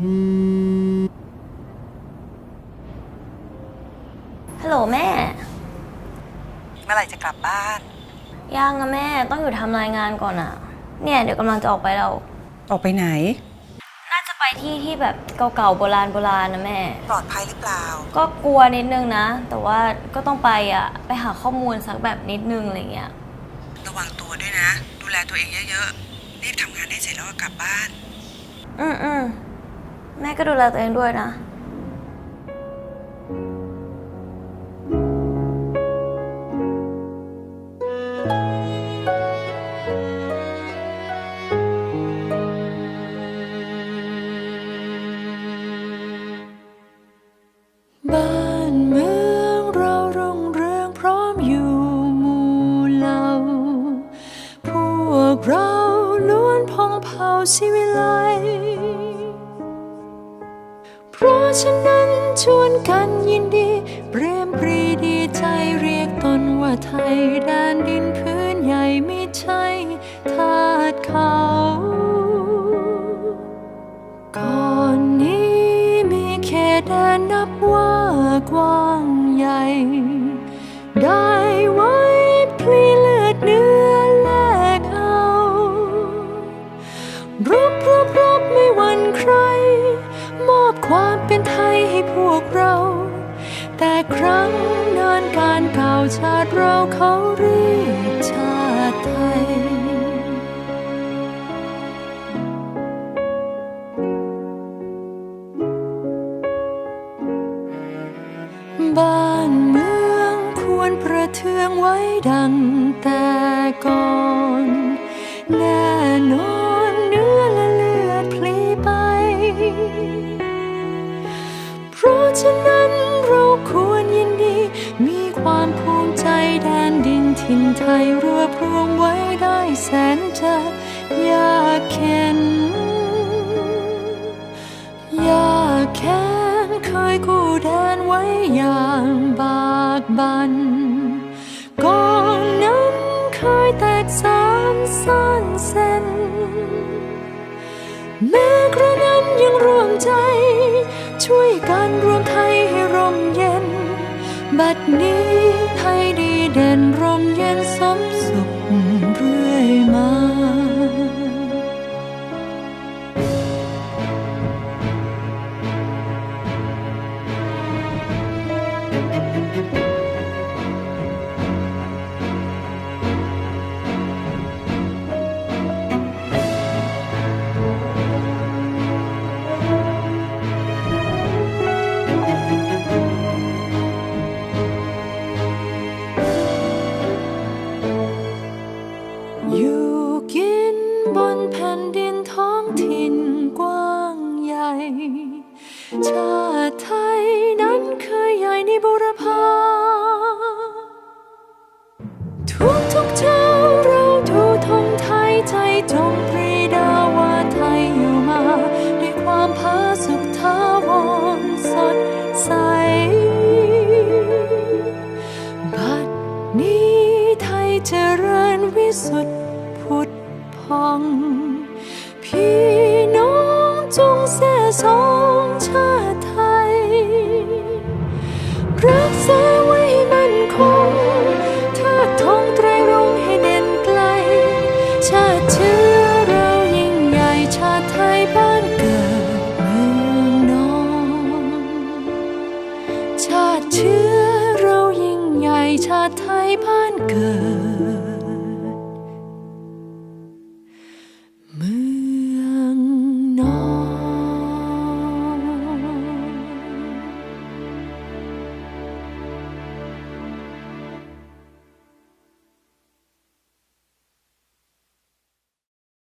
ฮัลโหลแม่ เมื่อไหร่จะกลับบ้าน ยังอะแม่ต้องอยู่ทำรายงานก่อนอะเนี่ยเดี๋ยวกำลังจะออกไปแล้วออกไปไหน น่าจะไปที่ที่แบบเก่าๆโบราณโบราณนะแม่ ปลอดภัยหรือเปล่า ก็กลัวนิดนึงนะ แต่ว่าก็ต้องไปอะไปหาข้อมูลสักแบบนิดนึงอะไรเงี้ย ระวังตัวด้วยนะ ดูแลตัวเองเยอะๆ รีบทำงานให้เสร็จแล้วก็กลับบ้าน อืมอืม แม่ก็ดูแลตัวเองด้วยนะ บ้านเมืองเรารุ่งเรืองพร้อมอยู่หมู่เหล่า พวกเราล้วนพองเผ่าศิวิไละฉะนั้นชวนกันยินดี เปรียมปรีดีใจเรียกตนว่าไทยแดนดินพื้นใหญ่ไม่ใช่ทาสเขาก่อนนี้มีเขตแดนนับว่ากว้างใหญ่ได้ ความเป็นไทยให้พวกเรา แต่ครั้งนานการเก่าชาติเราเขาเรียกชาติไทย บ้านเมืองควรประเทืองไว้ดังแต่ก่อนแน่นอน ถิ่นไทยรวบรวมไว้ได้แสนจะยากเข็นยากแค้นเคยกู้แดนไว้อย่างบากบันก่อนนั้นเคยแตกสานซ่านเส้นแม้กระนั้นยังร่วมใจ ช่วยกันรวมไทยให้ร่มเย็น บัดนี้ เด่นร่มเย็นสม นี้ไทยเจริญวิสุทธิผุดพองพี่น้องจงแส่สองชาติไทย รักษาไว้มันคงเทิดธงไตรรงให้เด่นไกล ชาติเชื้อเรายิ่งใหญ่ชาติไทยบ้านเกิดเมืองนอนชาติเชื้อ ชาติไทยบ้านเกิด